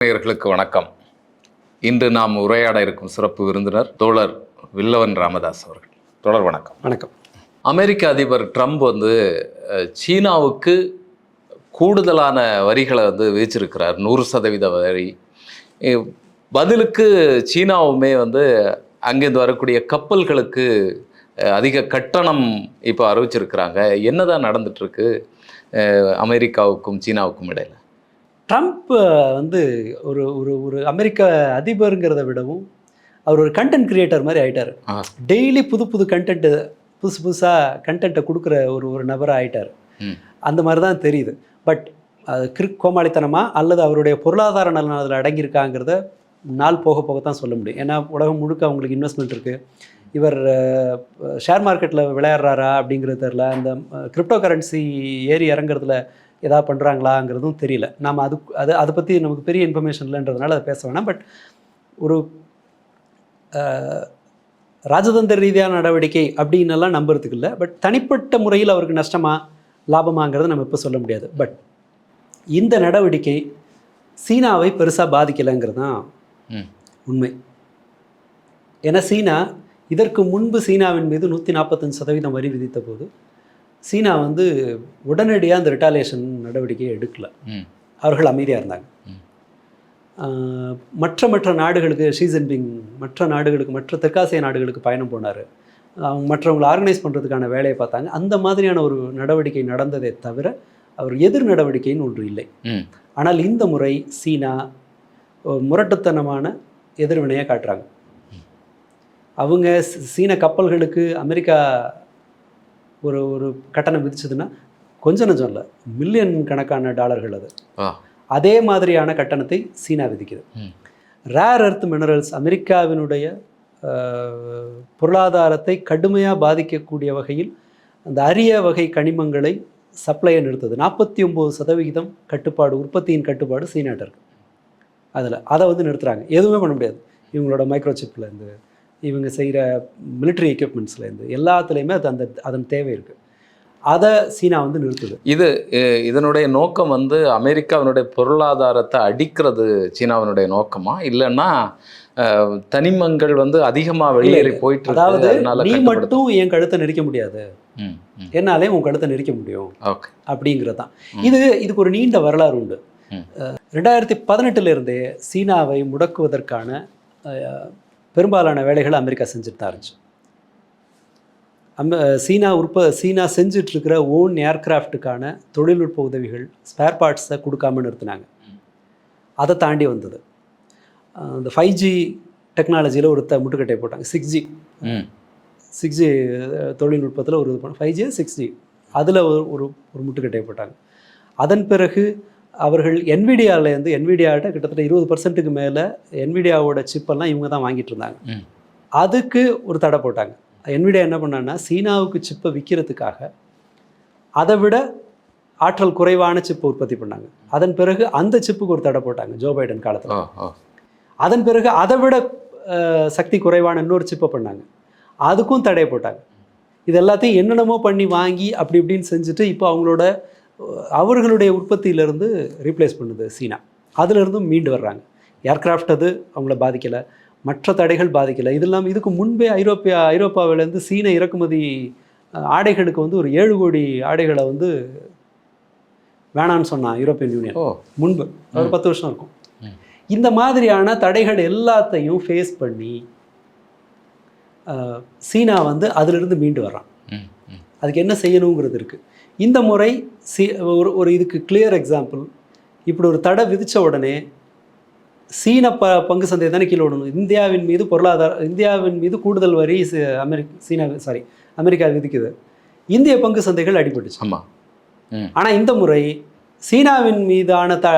நேயர்களுக்கு வணக்கம். இன்று நாம் உரையாட இருக்கும் சிறப்பு விருந்தினர் தோழர் வில்லவன் ராமதாஸ் அவர்கள். தோழர் வணக்கம். வணக்கம். அமெரிக்க அதிபர் ட்ரம்ப் வந்து சீனாவுக்கு கூடுதலான வரிகளை வந்து விதிச்சிருக்கிறார். நூறு சதவீத வரி. பதிலுக்கு சீனாவுமே வந்து அங்கேருந்து வரக்கூடிய கப்பல்களுக்கு அதிக கட்டணம் இப்போ அறிவிச்சிருக்கிறாங்க. என்னதான் நடந்துட்டு இருக்கு அஹ், அமெரிக்காவுக்கும் சீனாவுக்கும் இடையில? ட்ரம்ப் வந்து ஒரு ஒரு ஒரு அமெரிக்க அதிபருங்கிறத விடவும் அவர் ஒரு கண்டென்ட் கிரியேட்டர் மாதிரி ஆயிட்டார். ஆ. டெய்லி புது புது கண்டென்ட்டு புதுசு புதுசாக கண்டென்ட்டை கொடுக்குற ஒரு ஒரு நபராக ஆயிட்டார். அந்த மாதிரி தான் தெரியுது. பட் அது கிறுக் கோமாளித்தனமா அல்லது அவருடைய பொருளாதார நலன் அதில் அடங்கியிருக்காங்கிறத நாள் போக போக தான் சொல்ல முடியும். ஏன்னா உலகம் முழுக்க அவங்களுக்கு இன்வெஸ்ட்மெண்ட் இருக்குது இவர் ஷேர் மார்க்கெட்டில் விளையாடுறாரா அப்படிங்கிறது தெரில அந்த கிரிப்டோ கரன்சி ஏறி இறங்குறதுல ஏதாவது பண்ணுறாங்களாங்கிறதும் தெரியல. நாம் அது அது அதை பற்றி நமக்கு பெரிய இன்ஃபர்மேஷன் இல்லைன்றதுனால அதை பேச வேணாம். பட் ஒரு ராஜதந்திர ரீதியான நடவடிக்கை அப்படின்னெல்லாம் நம்புறதுக்கு இல்லை. பட் தனிப்பட்ட முறையில் அவருக்கு நஷ்டமா லாபமாங்கிறத நம்ம இப்போ சொல்ல முடியாது. பட் இந்த நடவடிக்கை சீனாவை பெருசாக பாதிக்கலைங்கிறது தான். உண்மை. ஏன்னா சீனா இதற்கு முன்பு சீனாவின் மீது நூற்றி நாற்பத்தஞ்சு சதவீதம் வரி விதித்த போது சீனா வந்து உடனடியாக அந்த ரிட்டாலியேஷன் நடவடிக்கையை எடுக்கல. அவர்கள் அமைதியாக இருந்தாங்க. மற்ற மற்ற நாடுகளுக்கு ஷீ ஜின்பிங் மற்ற நாடுகளுக்கு மற்ற தெற்காசிய நாடுகளுக்கு பயணம் போனார். அவங்க மற்றவங்களை ஆர்கனைஸ் பண்ணுறதுக்கான வேலையை பார்த்தாங்க. அந்த மாதிரியான ஒரு நடவடிக்கை நடந்ததே தவிர அவர் எதிர் நடவடிக்கைன்னு ஒன்று இல்லை. ஆனால் இந்த முறை சீனா முரட்டுத்தனமான எதிர்வினையை காட்டுறாங்க. அவங்க சீன கப்பல்களுக்கு அமெரிக்கா ஒரு ஒரு கட்டணம் விதிச்சதுன்னா கொஞ்சம் நஞ்சம் இல்லை. மில்லியன் கணக்கான டாலர்கள் அது. அதே மாதிரியான கட்டணத்தை சீனா விதிக்குது. ரேர் எர்த் மினரல்ஸ் அமெரிக்காவினுடைய பொருளாதாரத்தை கடுமையாக பாதிக்கக்கூடிய வகையில் அந்த அரிய வகை கனிமங்களை சப்ளையை நிறுத்துது நாற்பத்தி ஒம்பது சதவிகிதம் கட்டுப்பாடு உற்பத்தியின் கட்டுப்பாடு சீனாட்ட இருக்கு. அதில் அதை வந்து நிறுத்துறாங்க. எதுவுமே பண்ண முடியாது. இவங்களோட மைக்ரோசிப்லேருந்து இவங்க செய்கிற military எக்யூப்மெண்ட்ஸ்லேருந்து எல்லாத்துலேயுமே அது அந்த அதன் தேவை இருக்குது அதை சீனா வந்து நிறுத்துது. இது இதனுடைய நோக்கம் வந்து அமெரிக்காவினுடைய பொருளாதாரத்தை அடிக்கிறது சீனாவினுடைய நோக்கமா? இல்லைன்னா தனிமங்கள் வந்து அதிகமா வெளியேறி போயிட்டு அதாவது நீ மட்டும் என் கழுத்தை நெரிக்க முடியாது. என்னாலே உன் கழுத்தை நெரிக்க முடியும். அப்படிங்கிறது தான். இது இதுக்கு ஒரு நீண்ட வரலாறு உண்டு. ரெண்டாயிரத்தி பதினெட்டுல இருந்தே சீனாவை முடக்குவதற்கான பெரும்பாலான வேலைகளை அமெரிக்கா செஞ்சுட்டு தான் இருந்துச்சு. அம்ம சீனா உற்ப சீனா செஞ்சுட்டு இருக்கிற ஓன் ஏர்கிராஃப்ட்டுக்கான தொழில்நுட்ப உதவிகள் ஸ்பேர் பார்ட்ஸை கொடுக்காம நிறுத்தினாங்க. அதை தாண்டி வந்தது. அஹ், இந்த ஃபைவ் ஜி டெக்னாலஜியில் ஒரு த முட்டுக்கட்டை போட்டாங்க சிக்ஸ் ஜி சிக்ஸ் ஜி தொழில்நுட்பத்தில் ஒரு இது பண்ண ஃபைவ் ஜி சிக்ஸ் ஜி அதில் ஒரு ஒரு ஒரு முட்டுக்கட்டையை போட்டாங்க. அதன் பிறகு அவர்கள் என்விடியாவிலேருந்து என்விடியாட்ட கிட்டத்தட்ட இருபது பர்சன்ட்டுக்கு மேலே என்விடியாவோட சிப்பெல்லாம் இவங்க தான் வாங்கிட்டு இருந்தாங்க. அதுக்கு ஒரு தடை போட்டாங்க. என்விடியா என்ன பண்ணான்னா சீனாவுக்கு சிப்பை விற்கிறதுக்காக அதை விட ஆற்றல் குறைவான சிப்பை உற்பத்தி பண்ணாங்க. அதன் பிறகு அந்த சிப்புக்கு ஒரு தடை போட்டாங்க ஜோ பைடன் காலத்தில். அதன் பிறகு அதை விட சக்தி குறைவான இன்னொரு சிப்பை பண்ணாங்க. அதுக்கும் தடை போட்டாங்க. இது எல்லாத்தையும் என்னென்னமோ பண்ணி வாங்கி அப்படி இப்படின்னு செஞ்சுட்டு இப்போ அவங்களோட அவர்களுடைய உற்பத்தியிலேருந்து ரீப்ளேஸ் பண்ணுது சீனா. அதிலிருந்தும் மீண்டு வர்றாங்க. ஏர்கிராஃப்ட் அது அவங்கள பாதிக்கலை. மற்ற தடைகள் பாதிக்கலை. இது இல்லாமல் இதுக்கு முன்பே ஐரோப்பியா ஐரோப்பாவிலேருந்து சீன இறக்குமதி ஆடைகளுக்கு வந்து ஒரு ஏழு கோடி ஆடைகளை வந்து வேணான்னு சொன்னான் யூரோப்பியன் யூனியன் முன்பு. ஒரு பத்து வருஷம் இருக்கும். இந்த மாதிரியான தடைகள் எல்லாத்தையும் ஃபேஸ் பண்ணி சீனா வந்து அதிலிருந்து மீண்டு வர்றான். அதுக்கு என்ன செய்யணுங்கிறது இருக்குது இந்த முறை சி ஒரு ஒரு இதுக்கு கிளியர் எக்ஸாம்பிள் இப்படி ஒரு தடை விதித்த உடனே சீன ப பங்கு சந்தையை தானே கீழே விடணும். இந்தியாவின் மீது பொருளாதார இந்தியாவின் மீது கூடுதல் வரி அமெரிக்க சீனா சாரி அமெரிக்கா விதிக்குது. இந்திய பங்கு சந்தைகள் அடிபட்டுச்சு. ஆமா. ம். ஆனால் இந்த முறை சீனாவின் மீதான த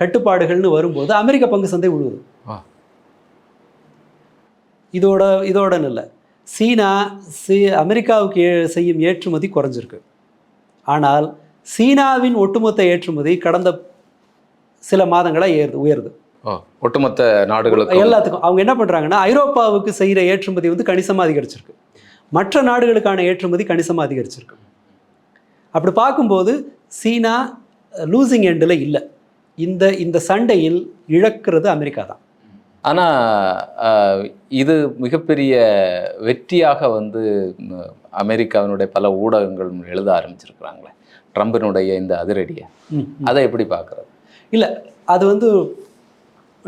கட்டுப்பாடுகள்னு வரும்போது அமெரிக்க பங்கு சந்தை விழுவுது. இதோட இதோட இல்லை. சீனா சி அமெரிக்காவுக்கு செய்யும் ஏற்றுமதி குறைஞ்சிருக்கு. ஆனால் சீனாவின் ஒட்டுமொத்த ஏற்றுமதி கடந்த சில மாதங்களாக ஏறுது உயருது. ஒட்டுமொத்த நாடுகளுக்கும். எல்லாத்துக்கும். அவங்க என்ன பண்ணுறாங்கன்னா ஐரோப்பாவுக்கு செய்கிற ஏற்றுமதி வந்து கணிசமாக அதிகரிச்சிருக்கு. மற்ற நாடுகளுக்கான ஏற்றுமதி கணிசமாக அதிகரிச்சிருக்கு. அப்படி பார்க்கும்போது சீனா லூசிங் எண்டில் இல்லை. இந்த இந்த சண்டையில் இழக்கிறது அமெரிக்கா தான். ஆனால் இது மிகப்பெரிய வெற்றியாக வந்து அமெரிக்காவினுடைய பல ஊடகங்கள் எழுத ஆரம்பிச்சிருக்கிறாங்களே. ட்ரம்பினுடைய இந்த அதிரடியை. அதை எப்படி பார்க்குறது? இல்லை அது வந்து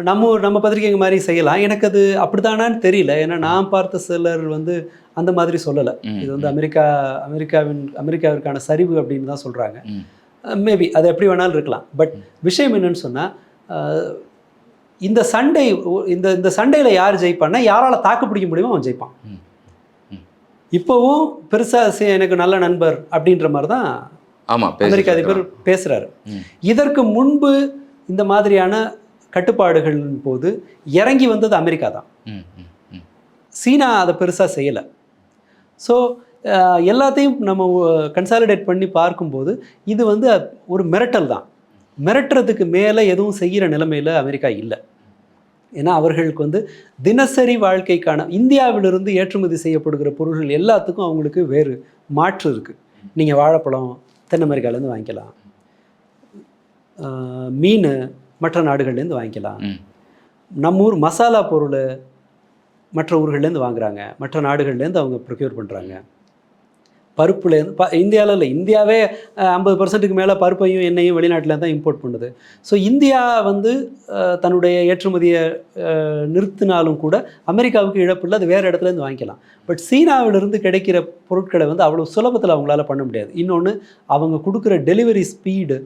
நம்ம நம்ம பத்திரிக்கைங்க மாதிரி செய்யலாம். எனக்கு அது அப்படிதானான்னு தெரியல. ஏன்னா நான் பார்த்த சிலர் வந்து அந்த மாதிரி சொல்லலை. இது வந்து அமெரிக்கா அமெரிக்காவின் அமெரிக்காவிற்கான சரிவு அப்படின்னு தான் சொல்கிறாங்க. மேபி அது எப்படி வேணாலும் இருக்கலாம். பட் விஷயம் என்னன்னு சொன்னால் இந்த சண்டை இந்த இந்த சண்டையில் யார் ஜெயிப்பான்னா யாரால் தாக்கு பிடிக்க முடியுமோ அவன் ஜெயிப்பான். இப்போவும் பெருசாக எனக்கு நல்ல நண்பர் அப்படின்ற மாதிரி தான் ஆமாம் அமெரிக்க அதிபர் பேசுகிறாரு. இதற்கு முன்பு இந்த மாதிரியான கட்டுப்பாடுகளின் போது இறங்கி வந்தது அமெரிக்கா தான். சீனா அதை பெருசாக செய்யலை. ஸோ எல்லாத்தையும் நம்ம கன்சாலிடேட் பண்ணி பார்க்கும்போது இது வந்து ஒரு மிரட்டல் தான். மிரட்டுறதுக்கு மேலே எதுவும் செய்கிற நிலைமையில் அமெரிக்கா இல்லை. ஏன்னா அவர்களுக்கு வந்து தினசரி வாழ்க்கைக்கான இந்தியாவிலிருந்து ஏற்றுமதி செய்யப்படுகிற பொருள்கள் எல்லாத்துக்கும் அவங்களுக்கு வேறு மாற்று இருக்குது நீங்கள் வாழைப்பழம் தென் அமெரிக்காலேருந்து வாங்கிக்கலாம். மீன் மற்ற நாடுகள்லேருந்து வாங்கிக்கலாம். நம்ம ஊர் மசாலா பொருள் மற்ற ஊர்கள்லேருந்து வாங்குறாங்க. மற்ற நாடுகள்லேருந்து அவங்க ப்ரொக்யூர் பண்ணுறாங்க பருப்புலேருந்து ப இந்தியாவில் இல்லை இந்தியாவே ஐம்பது பர்சன்ட்டுக்கு மேலே பருப்பையும் எண்ணெயும் வெளிநாட்டில் தான் இம்போர்ட் பண்ணுது. ஸோ இந்தியா வந்து தன்னுடைய ஏற்றுமதியை நிறுத்தினாலும் கூட அமெரிக்காவுக்கு இழப்பு இல்லை அது வேறு இடத்துலேருந்து வாங்கிக்கலாம். பட் சீனாவிலிருந்து கிடைக்கிற பொருட்களை வந்து அவ்வளோ சுலபத்தில் அவங்களால பண்ண முடியாது. இன்னொன்று அவங்க கொடுக்குற டெலிவரி ஸ்பீடு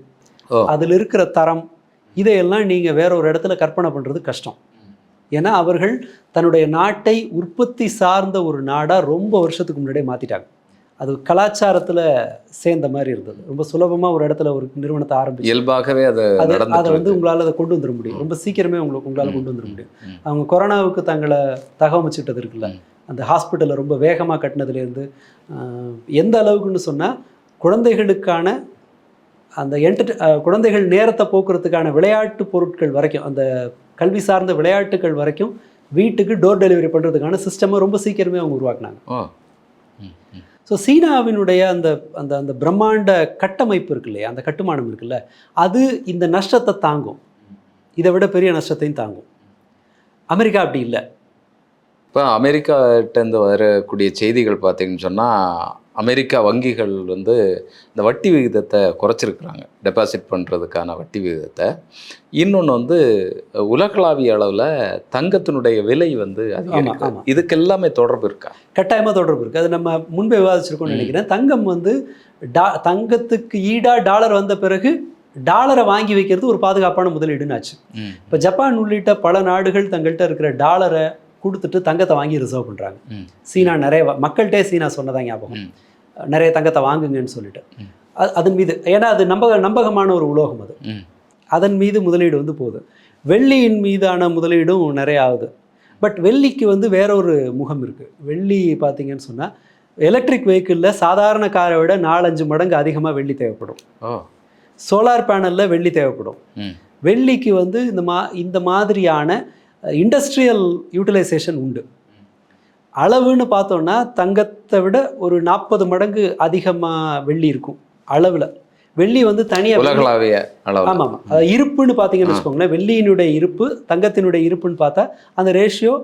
அதில் இருக்கிற தரம் இதையெல்லாம் நீங்கள் வேற ஒரு இடத்துல கற்பனை பண்ணுறது கஷ்டம். ஏன்னா அவர்கள் தன்னுடைய நாட்டை உற்பத்தி சார்ந்த ஒரு நாடாக ரொம்ப வருஷத்துக்கு முன்னாடியே மாற்றிட்டாங்க அது கலாச்சாரத்தில் சேர்ந்த மாதிரி இருந்தது. ரொம்ப சுலபமாக ஒரு இடத்துல ஒரு நிறுவனத்தை ஆரம்பிச்சு இயல்பாகவே அது அது வந்து. உங்களால் அதை கொண்டு வந்துட முடியும். ரொம்ப சீக்கிரமே உங்களுக்கு உங்களால் கொண்டு வந்துட முடியும். அவங்க கொரோனாவுக்கு தங்களை தகவமைச்சிட்டது இருக்குல்ல. அந்த ஹாஸ்பிட்டலை ரொம்ப வேகமாக கட்டினதுலேருந்து எந்த அளவுக்குன்னு சொன்னால் குழந்தைகளுக்கான அந்த என்டர் குழந்தைகள் நேரத்தை போக்குறதுக்கான விளையாட்டு பொருட்கள் வரைக்கும் அந்த கல்வி சார்ந்த விளையாட்டுகள் வரைக்கும் வீட்டுக்கு டோர் டெலிவரி பண்ணுறதுக்கான சிஸ்டமை ரொம்ப சீக்கிரமே அவங்க உருவாக்குனாங்க. ஸோ சீனாவினுடைய அந்த அந்த அந்த பிரம்மாண்ட கட்டமைப்பு இருக்கு இல்லையா அந்த கட்டுமானம் இருக்குல்ல அது இந்த நஷ்டத்தை தாங்கும். இதை விட பெரிய நஷ்டத்தையும் தாங்கும். அமெரிக்கா அப்படி இல்லை. இப்போ அமெரிக்காட்டேருந்து வரக்கூடிய செய்திகள் பார்த்தீங்கன்னு சொன்னால் அமெரிக்கா வங்கிகள் வந்து இந்த வட்டி விகிதத்தை குறைச்சிருக்கிறாங்க. டெபாசிட் பண்ணுறதுக்கான வட்டி விகிதத்தை. இன்னொன்று வந்து உலகளாவிய அளவில் தங்கத்தினுடைய விலை வந்து அதிகரிக்கும். இதுக்கு எல்லாமே தொடர்பு இருக்கா? கட்டாயமாக தொடர்பு இருக்குது அது நம்ம முன்பே விவாதிச்சிருக்கோம்னு நினைக்கிறேன். தங்கம் வந்து டா தங்கத்துக்கு ஈடாக டாலர் வந்த பிறகு டாலரை வாங்கி வைக்கிறது ஒரு பாதுகாப்பான முதலீடுன்னு ஆச்சு. இப்போ ஜப்பான் உள்ளிட்ட பல நாடுகள் தங்கள்கிட்ட இருக்கிற டாலரை கொடுத்துட்டு தங்கத்தை வாங்கி ரிசர்வ் பண்ணுறாங்க சீனா நிறைய மக்கள்கிட்டே சீனா சொன்னதான் ஞாபகம். நிறைய தங்கத்தை வாங்குங்கன்னு சொல்லிட்டு. அதன் மீது ஏன்னா அது நம்பக நம்பகமான ஒரு உலோகம் அது. அதன் மீது முதலீடு வந்து போகுது. வெள்ளியின் மீதான முதலீடும் நிறைய ஆகுது. பட் வெள்ளிக்கு வந்து வேற ஒரு முகம் இருக்குது வெள்ளி பார்த்தீங்கன்னு சொன்னால் எலக்ட்ரிக் வெஹிக்கிளில் சாதாரண காரை விட நாலஞ்சு மடங்கு அதிகமாக வெள்ளி தேவைப்படும். சோலார் பேனலில் வெள்ளி தேவைப்படும். வெள்ளிக்கு வந்து இந்த மா இந்த மாதிரியான இண்டஸ்ட்ரியல் யூட்டிலைசேஷன் உண்டு. அளவுன்னு பார்த்தோன்னா தங்கத்தை விட ஒரு நாற்பது மடங்கு அதிகமாக வெள்ளி இருக்கும் அளவில். வெள்ளி வந்து தனியாக உலகளாவிய அளவில். ஆமாம் ஆமாம் அது இருப்புன்னு பார்த்தீங்கன்னு வச்சுக்கோங்களேன் வெள்ளியினுடைய இருப்பு தங்கத்தினுடைய இருப்புன்னு பார்த்தா அந்த ரேஷியோ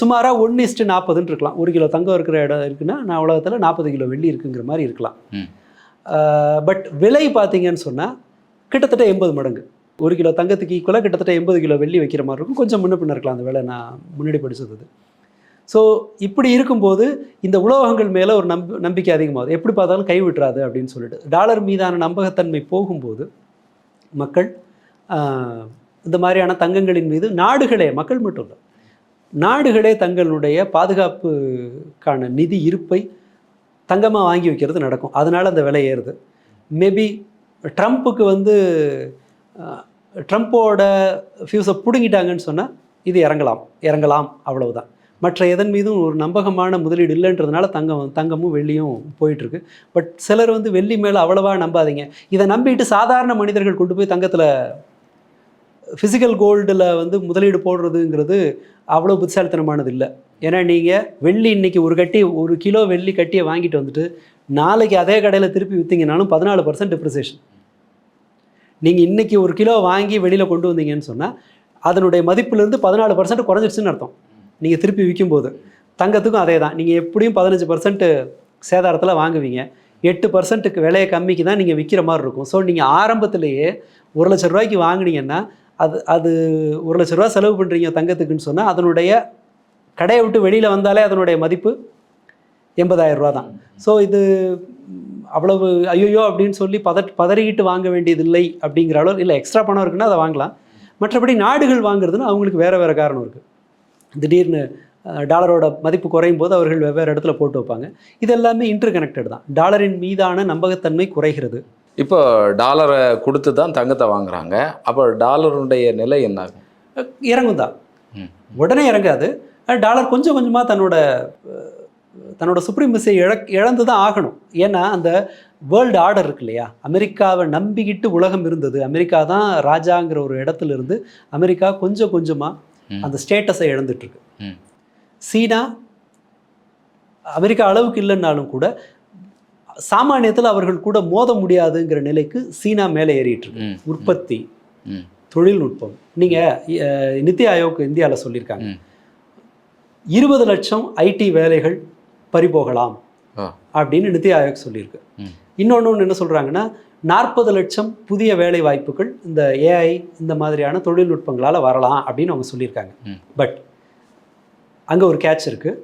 சுமாராக ஒன்று இஸ்ட்டு நாற்பதுன்னு இருக்கலாம். ஒரு கிலோ தங்கம் இருக்கிற இடம் இருக்குன்னா நான் உலகத்தில் நாற்பது கிலோ வெள்ளி இருக்குங்கிற மாதிரி இருக்கலாம். பட் விலை பார்த்தீங்கன்னு சொன்னால் கிட்டத்தட்ட எண்பது மடங்கு. ஒரு கிலோ தங்கத்துக்கு ஈக்குவலாக கிட்டத்தட்ட எண்பது கிலோ வெள்ளி வைக்கிற மாதிரி இருக்கும். கொஞ்சம் முன்ன பின்ன இருக்கலாம் அந்த வேலை நான் முன்னாடி படிச்சது. ஸோ இப்படி இருக்கும்போது இந்த உலோகங்கள் மேலே ஒரு நம்ப நம்பிக்கை அதிகமாகுது. எப்படி பார்த்தாலும் கைவிட்றாது அப்படின்னு சொல்லிட்டு. டாலர் மீதான நம்பகத்தன்மை போகும்போது மக்கள் இந்த மாதிரியான தங்கங்களின் மீது நாடுகளே மக்கள் மட்டும் இல்லை நாடுகளே தங்களுடைய பாதுகாப்புக்கான நிதி இருப்பை தங்கமாக வாங்கி வைக்கிறது நடக்கும். அதனால் அந்த விலை ஏறுது. மேபி ட்ரம்ப்புக்கு வந்து ட்ரம்ப்போட ஃபியூஸை பிடுங்கிட்டாங்கன்னு சொன்னால் இது இறங்கலாம். இறங்கலாம் அவ்வளவுதான். மற்ற எதன் மீதும் ஒரு நம்பகமான முதலீடு இல்லைன்றதுனால தங்கம் தங்கமும் வெள்ளியும் போயிட்டுருக்கு. பட் சிலர் வந்து வெள்ளி மேலே அவ்வளவா நம்பாதீங்க. இதை நம்பிட்டு சாதாரண மனிதர்கள் கொண்டு போய் தங்கத்தில் ஃபிசிக்கல் கோல்டில் வந்து முதலீடு போடுறதுங்கிறது அவ்வளோ புத்திசாலித்தனமானது இல்லை. ஏன்னா நீங்கள் வெள்ளி இன்னைக்கு ஒரு கட்டி ஒரு கிலோ வெள்ளி கட்டியை வாங்கிட்டு வந்துட்டு நாளைக்கு அதே கடையில் திருப்பி விற்றீங்கனாலும் பதினாலு பர்சன்ட் டிப்ரிசேஷன் நீங்கள் இன்றைக்கி ஒரு கிலோ வாங்கி வெளியில் கொண்டு வந்தீங்கன்னு சொன்னால் அதனுடைய மதிப்புலேருந்து பதினாலு பர்சன்ட் குறைஞ்சிருச்சுன்னு அர்த்தம். நீங்கள் திருப்பி விற்கும்போது தங்கத்துக்கும் அதே தான் நீங்கள் எப்படியும் பதினஞ்சு பர்சன்ட் சேதாரத்தில் வாங்குவீங்க. எட்டு பர்சன்ட்டுக்கு விலையை கம்மிக்கு தான் நீங்கள் விற்கிற மாதிரி இருக்கும். ஸோ நீங்கள் ஆரம்பத்திலேயே ஒரு லட்ச ரூபாய்க்கு வாங்கினீங்கன்னா அது அது ஒரு லட்ச ரூபா செலவு பண்ணுறீங்க தங்கத்துக்குன்னு சொன்னால் அதனுடைய கடையை விட்டு வெளியில் வந்தாலே அதனுடைய மதிப்பு எண்பதாயிரம் ரூபா தான். ஸோ இது அவ்வளவு ஐயோ அப்படின்னு சொல்லி பத பதறிக்கிட்டு வாங்க வேண்டியதில்லை அப்படிங்கிற அளவு இல்லை எக்ஸ்ட்ரா பணம் இருக்குன்னா அதை வாங்கலாம். மற்றபடி நாடுகள் வாங்குறதுன்னா அவங்களுக்கு வேறு வேறு காரணம் இருக்குது திடீர்னு டாலரோட மதிப்பு குறையும் போது அவர்கள் வெவ்வேறு இடத்துல போட்டு வைப்பாங்க. இது எல்லாமே இன்டர் கனெக்டட் தான். டாலரின் மீதான நம்பகத்தன்மை குறைகிறது. இப்போ டாலரை கொடுத்து தான் தங்கத்தை வாங்குறாங்க. அப்போ டாலருடைய நிலை என்ன இறங்கும் தான். உடனே இறங்காது. டாலர் கொஞ்சம் கொஞ்சமாக தன்னோட தன்னோட சுப்ரீமசியை இழ இழந்து தான் ஆகணும் ஏன்னா அந்த வேர்ல்டு ஆர்டர் இருக்கு இல்லையா அமெரிக்காவை நம்பிக்கிட்டு உலகம் இருந்தது அமெரிக்கா தான் ராஜாங்கிற ஒரு இடத்துல இருந்து அமெரிக்கா கொஞ்சம் கொஞ்சமாக. அந்த ஸ்டேட்டஸை இழந்துட்டு இருக்கு ம். சீனா அமெரிக்கா அளவுக்கு இல்லைன்னாலும் கூட சாமானியத்தில் அவர்கள் கூட மோத முடியாதுங்கிற நிலைக்கு சீனா மேலே ஏறிட்டு இருக்கு. உற்பத்தி. தொழில்நுட்பம் நீங்கள் நித்தி ஆயோக் இந்தியாவில் சொல்லியிருக்காங்க. இருபது லட்சம் ஐடி வேலைகள் பறிபோகலாம். அப்படின்னு நித்தி ஆயோக் சொல்லியிருக்கு. இன்னொன்று ஒன்று என்ன சொல்கிறாங்கன்னா நாற்பது லட்சம் புதிய வேலை வாய்ப்புகள் இந்த ஏஐ இந்த மாதிரியான தொழில்நுட்பங்களால் வரலாம் அப்படின்னு அவங்க சொல்லியிருக்காங்க. பட் அங்கே ஒரு கேட்ச் இருக்குது.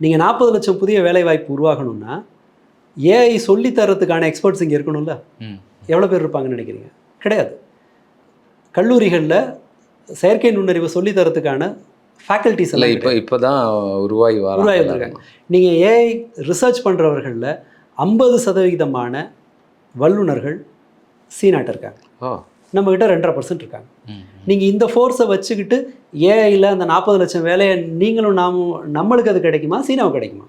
நீங்கள் நாற்பது லட்சம் புதிய வேலை வாய்ப்பு உருவாகணும்னா ஏஐ சொல்லித்தரத்துக்கான எக்ஸ்பர்ட்ஸ் இங்கே இருக்கணும்ல. எவ்வளோ பேர் இருப்பாங்கன்னு நினைக்கிறீங்க கிடையாது கல்லூரிகளில் செயற்கை நுண்ணறிவை சொல்லித் இல்லை எல்லாம் இப்போ இப்போ தான் உருவாகி உருவாகி வர வந்திருக்காங்க. நீங்கள் ஏஐ ரிசர்ச் பண்ணுறவர்களில் ஐம்பது சதவிகிதமான வல்லுனர்கள் சீனாட்ட இருக்காங்க. நம்மக்கிட்ட ரெண்டரை பர்சன்ட் இருக்காங்க. நீங்கள் இந்த ஃபோர்ஸை வச்சுக்கிட்டு ஏஐயில் அந்த நாற்பது லட்சம் வேலையை நீங்களும் நாமும் நம்மளுக்கு அது கிடைக்குமா? சீனாவுக்கு கிடைக்குமா.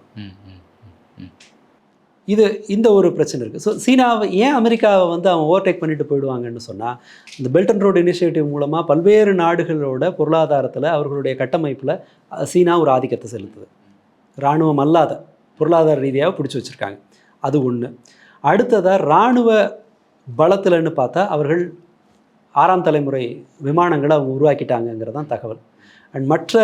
இது இந்த ஒரு பிரச்சனை இருக்குது ஸோ சீனாவை ஏன் அமெரிக்காவை வந்து அவன் ஓவர்டேக் பண்ணிட்டு போயிடுவாங்கன்னு சொன்னால் இந்த பெல்ட் அண்ட் ரோடு இனிஷியேட்டிவ் மூலமாக பல்வேறு நாடுகளோட பொருளாதாரத்தில் அவர்களுடைய கட்டமைப்பில் சீனா ஒரு ஆதிக்கத்தை செலுத்துது. இராணுவம் அல்லாத பொருளாதார ரீதியாக பிடிச்சி வச்சுருக்காங்க. அது ஒன்று அடுத்ததாக இராணுவ பலத்தில்னு பார்த்தா அவர்கள் ஆறாம் தலைமுறை விமானங்களை அவங்க உருவாக்கிட்டாங்கங்கிறது தான் தகவல். அண்ட் மற்ற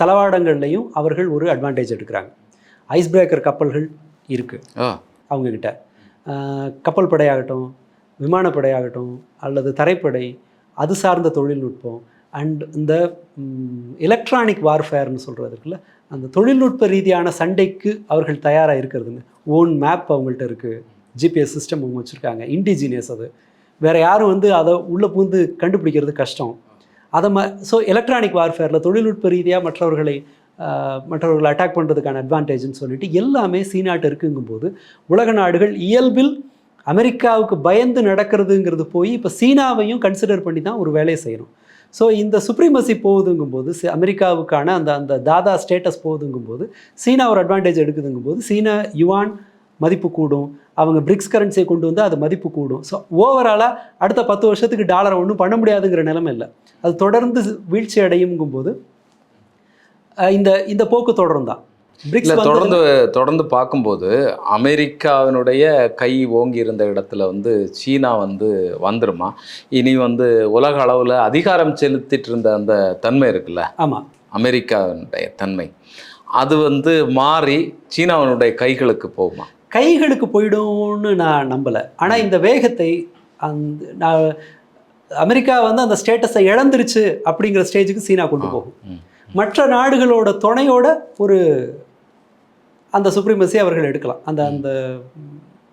தளவாடங்கள்லையும் அவர்கள் ஒரு அட்வான்டேஜ் எடுக்கிறாங்க. ஐஸ் பிரேக்கர் கப்பல்கள் இருக்குது அவங்கக்கிட்ட கப்பல் படையாகட்டும் விமானப்படையாகட்டும் அல்லது தரைப்படை அது சார்ந்த தொழில்நுட்பம் அண்ட் இந்த எலக்ட்ரானிக் வார்ஃபேர்னு சொல்கிறது இருக்குல்ல அந்த தொழில்நுட்ப ரீதியான சண்டைக்கு அவர்கள் தயாராக இருக்கிறதுங்க. ஓன் மேப் அவங்கள்ட்ட இருக்குது ஜிபிஎஸ் சிஸ்டம் அவங்க வச்சுருக்காங்க. இண்டிஜினியஸ் அது. வேறு யாரும் வந்து அதை உள்ளே பூந்து கண்டுபிடிக்கிறது கஷ்டம். அதை ம ஸோ எலக்ட்ரானிக் வார்ஃபேரில் தொழில்நுட்ப ரீதியாக மற்றவர்களை மற்றவர்களை அட்டாக் பண்ணுறதுக்கான அட்வான்டேஜ்னு சொல்லிட்டு எல்லாமே சீனாட்டு இருக்குங்கும்போது உலக நாடுகள் இயல்பில் அமெரிக்காவுக்கு பயந்து நடக்கிறதுங்கிறது போய் இப்போ சீனாவையும் கன்சிடர் பண்ணி தான் ஒரு வேலையை செய்யணும். ஸோ இந்த சுப்ரீமசி போகுதுங்கும்போது அமெரிக்காவுக்கான அந்த அந்த தாதா ஸ்டேட்டஸ் போகுதுங்கும்போது சீனா ஒரு அட்வான்டேஜ் எடுக்குதுங்கும்போது சீனா யுவான் மதிப்பு கூடும். அவங்க பிரிக்ஸ் கரன்சியை கொண்டு வந்து அது மதிப்பு கூடும். ஸோ ஓவராலாக அடுத்த பத்து வருஷத்துக்கு டாலரை ஒன்றும் பண்ண முடியாதுங்கிற நிலைமை இல்லை. அது தொடர்ந்து வீழ்ச்சி அடையுங்கும்போது இந்த இந்த போக்கு தொடரும் தான் தொடர்ந்து தொடர்ந்து பார்க்கும்போது அமெரிக்காவினுடைய கை ஓங்கி இருந்த இடத்துல வந்து சீனா வந்து வந்துருமா? இனி வந்து உலக அளவில் அதிகாரம் செலுத்திட்டு இருந்த அந்த தன்மை இருக்குல்ல? ஆமாம் அமெரிக்காவினுடைய தன்மை. அது வந்து மாறி சீனாவினுடைய கைகளுக்கு போகுமா? கைகளுக்கு போயிடும்னு நான் நம்பலை. ஆனால் இந்த வேகத்தை அந்த நான் அமெரிக்கா வந்து அந்த ஸ்டேட்டஸை இழந்துருச்சு அப்படிங்கிற ஸ்டேஜுக்கு சீனா கொண்டு போகும். மற்ற நாடுகளோட துணையோட ஒரு அந்த சுப்ரீமசி அவர்கள் எடுக்கலாம். அந்த அந்த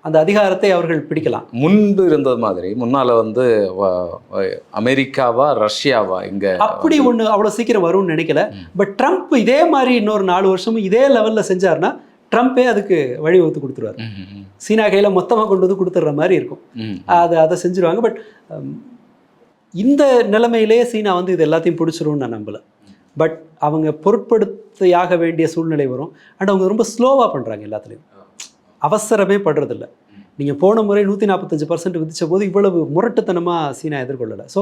அந்த அதிகாரத்தை அவர்கள் பிடிக்கலாம். முன்பு இருந்தது மாதிரி முன்னால வந்து அமெரிக்காவா ரஷ்யாவா இங்க அப்படி ஒன்று அவ்வளோ சீக்கிரம் வரும்னு நினைக்கல. பட் ட்ரம்ப் இதே மாதிரி இன்னொரு நாலு வருஷமும் இதே லெவலில் செஞ்சாருன்னா ட்ரம்ப்பே அதுக்கு வழிவகுத்து கொடுத்துருவாரு. சீனா கையில் மொத்தமாக கொண்டு வந்து கொடுத்துட்ற மாதிரி இருக்கும். அதை அதை செஞ்சுருவாங்க. பட் இந்த நிலைமையிலே சீனா வந்து இது எல்லாத்தையும் பிடிச்சிரும்னு நான் நம்பலை. பட் அவங்க பொருட்படுத்தியாக வேண்டிய சூழ்நிலை வரும். அண்ட் அவங்க ரொம்ப ஸ்லோவாக பண்ணுறாங்க எல்லாத்துலேயும். அவசரமே படுறதில்ல. நீங்கள் போன முறை நூற்றி நாற்பத்தஞ்சு பர்சன்ட் விதிச்ச போது இவ்வளவு முரட்டுத்தனமாக சீனா எதிர்கொள்ளலை. ஸோ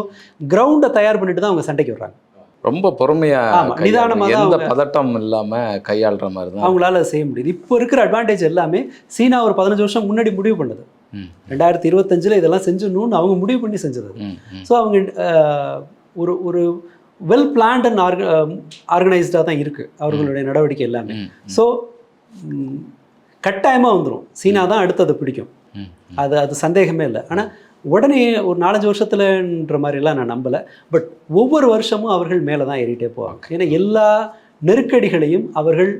கிரவுண்டை தயார் பண்ணிட்டு தான் அவங்க சண்டைக்கு வர்றாங்க. ரொம்ப பொறுமையா ஆமா, கையாளுறாங்க. நிதானமா தான் எந்த பதட்டம் இல்லாம கையாளுற மாதிரி தான். அவங்களால செய்ய முடியுது. இப்போ இருக்கிற அட்வான்டேஜ் எல்லாமே சீனா ஒரு பதினஞ்சு வருஷம் முன்னாடி முடிவு பண்ணுது. ரெண்டாயிரத்தி இருபத்தஞ்சில் இதெல்லாம் செஞ்சிடணும்னு அவங்க முடிவு பண்ணி செஞ்சது. ஸோ அவங்க ஒரு ஒரு வெல் பிளான்ட் அண்ட் ஆர்க ஆர்கனைஸ்டாக தான் இருக்குது அவர்களுடைய நடவடிக்கை எல்லாமே. ஸோ கட்டாயமாக வந்துடும் சீனா தான் அடுத்து அதை பிடிக்கும் அது அது சந்தேகமே இல்லை. ஆனால் உடனே ஒரு நாலஞ்சு வருஷத்துலன்ற மாதிரிலாம் நான் நம்பலை. பட் ஒவ்வொரு வருஷமும் அவர்கள் மேலே தான் ஏறிட்டே போவாங்க. ஏன்னா எல்லா நெருக்கடிகளையும் அவர்கள்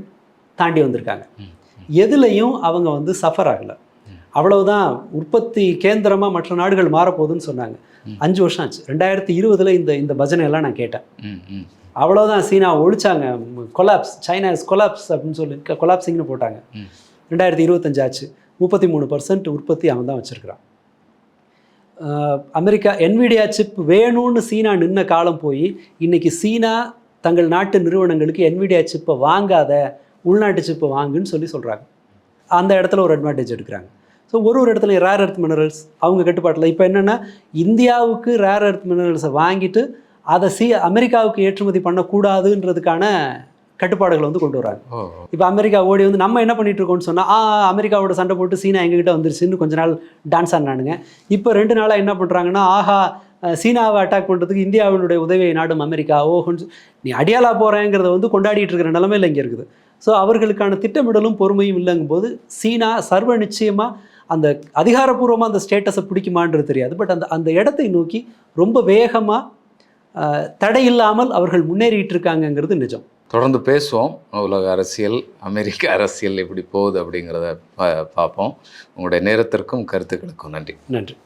தாண்டி வந்திருக்காங்க. எதுலையும் அவங்க வந்து சஃபர் ஆகலை. அவ்வளவுதான் உற்பத்தி கேந்திரமாக மற்ற நாடுகள் மாறப்போகுதுன்னு சொன்னாங்க. அஞ்சு வருஷம் ஆச்சு. ரெண்டாயிரத்தி இருபதுல இந்த இந்த பஜனை எல்லாம் நான் கேட்டேன். அவ்வளோதான் சீனா ஒழிச்சாங்க. கொலாப்ஸ் சைனா இஸ் கொலாப்ஸ் அப்படின்னு சொல்லி கொலாப்ஸிங்னு போட்டாங்க. ரெண்டாயிரத்தி இருபத்தஞ்சு ஆச்சு. முப்பத்தி மூணு பர்சன்ட் உற்பத்தி அவன் தான் வச்சுருக்கிறான். அமெரிக்கா என்விடியா சிப் வேணும்னு சீனா நின்ன காலம் போய் இன்னைக்கு சீனா தங்கள் நாட்டு நிறுவனங்களுக்கு என்விடியா சிப்பை வாங்காத உள்நாட்டு சிப்பை வாங்குன்னு சொல்லி சொல்கிறாங்க அந்த இடத்துல ஒரு அட்வான்டேஜ் எடுக்கிறாங்க. ஸோ ஒரு ஒரு இடத்துல ரேர் எர்த் மினரல்ஸ் அவங்க கட்டுப்பாட்டில். இப்போ என்னென்னா இந்தியாவுக்கு ரேர் எர்த் மினரல்ஸை வாங்கிட்டு அதை சி அமெரிக்காவுக்கு ஏற்றுமதி பண்ணக்கூடாதுன்றதுக்கான கட்டுப்பாடுகளை வந்து கொண்டு வராங்க இப்போ அமெரிக்கா ஓடி வந்து நம்ம என்ன பண்ணிட்டு இருக்கோம்னு சொன்னால் ஆ அமெரிக்காவோட சண்டை போட்டு சீனா எங்ககிட்ட வந்துருச்சுன்னு கொஞ்ச நாள் டான்ஸ் ஆடினானுங்க. இப்போ ரெண்டு நாளாக என்ன பண்ணுறாங்கன்னா ஆஹா சீனாவை அட்டாக் பண்ணுறதுக்கு இந்தியாவினுடைய உதவியை நாடும் அமெரிக்கா. ஓஹோன்னு நீ அடியாலா போகிறேங்கிறத வந்து கொண்டாடிட்டு இருக்கிற நிலமையில் இங்கே இருக்குது. ஸோ அவர்களுக்கான திட்டமிடலும் பொறுமையும் இல்லைங்கும்போது சீனா சர்வ நிச்சயமாக அந்த அதிகாரப்பூர்வமாக அந்த ஸ்டேட்டஸை பிடிக்குமான்றது தெரியாது. பட் அந்த அந்த இடத்தை நோக்கி ரொம்ப வேகமாக தடை இல்லாமல் அவர்கள் முன்னேறிட்டு இருக்காங்கங்கிறது நிஜம். தொடர்ந்து பேசுவோம். உலக அரசியல் அமெரிக்க அரசியல் எப்படி போகுது அப்படிங்கிறத பா- பார்ப்போம். உங்களுடைய நேரத்திற்கும் கருத்துக்களுக்கும் நன்றி. நன்றி.